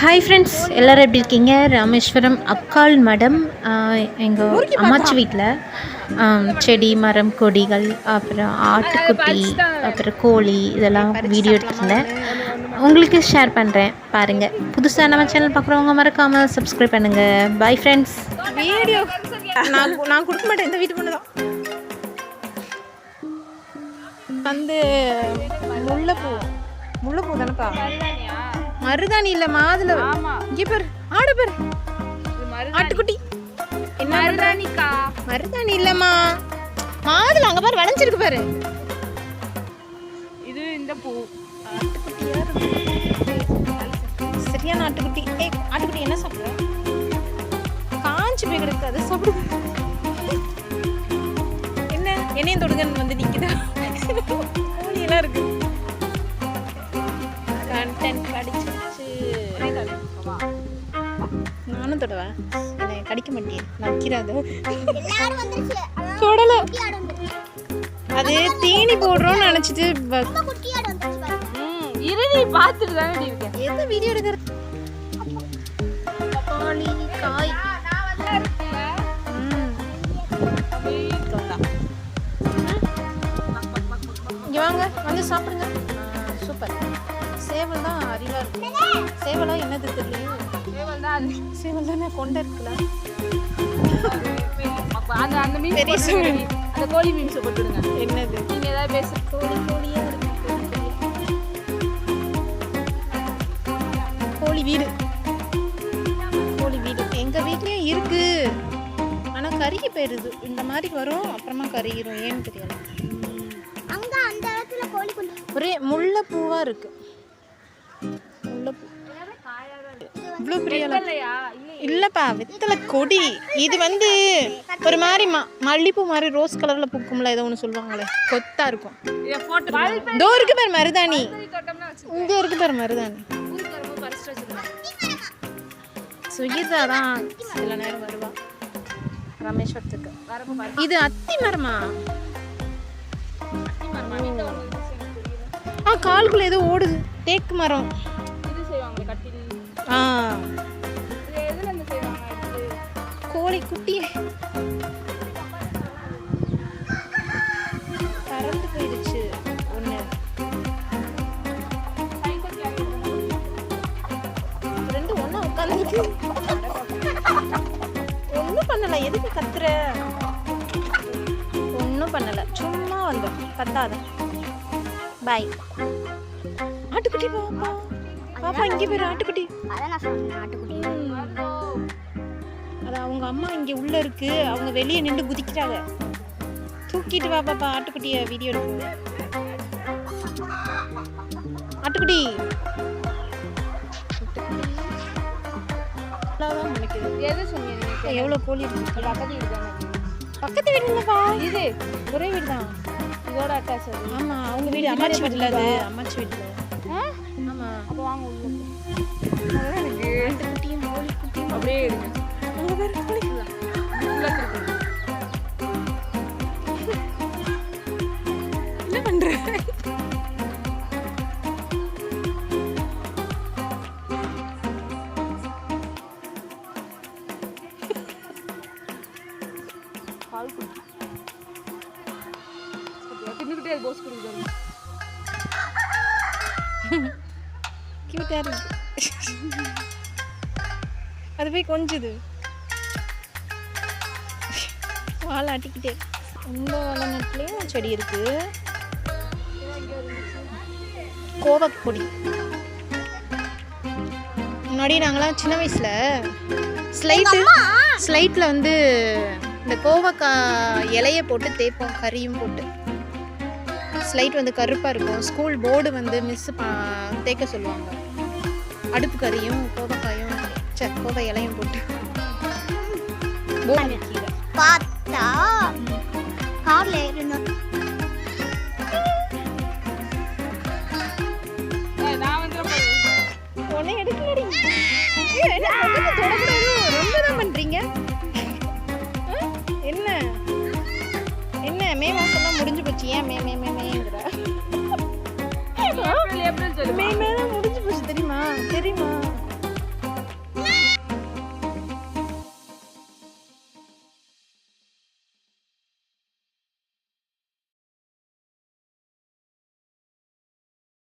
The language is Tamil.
ஹாய் ஃப்ரெண்ட்ஸ் எல்லோரும் எப்படி இருக்கீங்க? ராமேஸ்வரம் அக்கால் மடம் எங்கள் அம்மாச்சி வீட்டில் செடி மரம் கொடிகள் அப்புறம் ஆட்டுக்குட்டி அப்புறம் கோழி இதெல்லாம் வீடியோ எடுத்திருந்தேன். உங்களுக்கு ஷேர் பண்ணுறேன் பாருங்கள் புதுசாக நம்ம சேனல் பார்க்குறவங்க மறக்காமல் சப்ஸ்கிரைப் பண்ணுங்கள் பை ஃப்ரெண்ட்ஸ் வீடியோ நான் நான் கொடுக்க மாட்டேன் இந்த வீட்டு பொண்ணு தான். வந்து முல்லைப்பூ. முல்லைப்பூ தானப்பா? மருதாணி இல்ல மாதுளை. இங்கே பாரு ஆடு பாரு. ஆட்டுக்குட்டி. என்ன மருதாணிக்கா. மருதாணி இல்லம்மா. மாதுளை அங்க பாரு விளைஞ்சிருக்கு பாரு. இது இந்த பூ. சரியான ஆட்டுக்குட்டி. ஏய் ஆட்டுக்குட்டி என்ன சாப்பிடுற? காஞ்சி போய் கிடக்கு அதை சாப்பிடுது என்ன? என்னையும் தொடுங்கன்னு வந்து நிக்குதா. கோழியெல்லாம் இருக்கு. தொடவா. என்னை கடிக்க மாட்டேன் நக்கிறாது தொடல. அது தீனி போடுறோம்னு நினைச்சிட்டு இறுதி பார்த்துட்டு தானே இருக்கேன். எந்த வீடியோ எடுக்கிற? காய். வாங்க வந்து சாப்பிடுங்க. சூப்பர். சேவல் தான் அறிவா இருக்கு. சேவலா என்னது தெரியல தான் அது சேவல் தானே கொண்டை இருக்குல்ல அப்ப அந்த அந்த மீன் பெரிய சேவல். அந்த கோழி மீன்ஸ் போட்டுடுங்க. என்னது? நீங்க ஏதாவது பேச. கோழி கோழியே இருக்கு கோழி வீடு. கோழி வீடு. எங்க வீட்லயும் இருக்கு. ஆனா கருகி போயிடுது. இந்த மாதிரி வரும் அப்புறமா கருகிரும். ஏன்னு தெரியல. அங்க அந்த இடத்துல கோழி ஒரே முல்லைப்பூவா இருக்கு. இவ்வளோ பெரிய இல்லப்பா வெத்தலை கொடி. இது வந்து ஒரு மாதிரி ம மல்லிப்பூ மாதிரி ரோஸ் கலர்ல பூக்கும்ல ஏதோ ஒன்று சொல்லுவாங்களே. கொத்தா இருக்கும். இதை இருக்கு பாரு மருதாணி. இங்க இருக்கு பாரு மருதாணி. சுகிதா தான் சில நேரம் வருவா. ரமேஸ்வரத்துக்கு. இது அத்தி மரமா? ஆ காலுக்குள்ள ஏதோ ஓடுது. தேக்கு மரம். இது செய்வாங்க கட்டில். ஆ. கோழி குட்டி பறந்து போயிடுச்சு ஒன்று ரெண்டு ஒன்றா உட்காந்துருக்கு ஒன்றும் பண்ணல. எதுக்கு கத்துற? ஒன்றும் பண்ணல. சும்மா வந்தோம் கத்தாத. பாய் ஆட்டுக்குட்டி பாப்பா. பாப்பா இங்கே பேர் ஆட்டுக்குட்டி. அதான் நான் சொன்னேன் நாட்டுக்குட்டி அது அவங்க அம்மா இங்கே உள்ள இருக்கு. அவங்க வெளியே நின்று குதிக்கிறாங்க. தூக்கிட்டு வா பாப்பா ஆட்டுக்குட்டிய வீடியோ எடுக்கு ஆட்டுக்குட்டி. எவ்வளோ கோழி இருக்கு? பக்கத்து வீடு தானே? பக்கத்து வீடு இல்லைப்பா. இது? ஒரே வீடு தான். இதோட அட்டாச் அது. ஆமா அவங்க வீடு அம்மாச்சி வீட்டில் அது. அம்மாச்சி வீட்டில். ஆமா. அப்போ வாங்க அப்படியே எடுங்க என்ன பண்ற? பால் குடி தின்னுக்கிட்டே அது போஸ் இருக்கு. அது போய் கொஞ்சுது. வாழை ஆட்டிக்கிட்டே. இந்த வளநட்டுலேயும் செடி இருக்கு. கோவக்கொடி முன்னாடி நாங்களாம் சின்ன வயசுல ஸ்லைட்டு ஸ்லைட்டில் வந்து இந்த கோவக்காய் இலைய போட்டு தேய்ப்போம் கறியும் போட்டு. ஸ்லைட் வந்து கருப்பாக இருக்கும். ஸ்கூல் போர்டு வந்து மிஸ் தேய்க்க சொல்லுவாங்க. அடுப்பு கறியும் கோவக்காயும் சே கோவை இலையும் போட்டு. போர்டு பார்த்தா கார்ல இருந்தோம் நான் வந்து உடனே எடுக்கலடி ஏய், என்ன தான்? என்ன என்ன மே மாசம்லாம் முடிஞ்சு போச்சு ஏன் மே மே மே மேங்கிற மே மேலாம் முடிஞ்சு போச்சு தெரியுமா தெரியுமா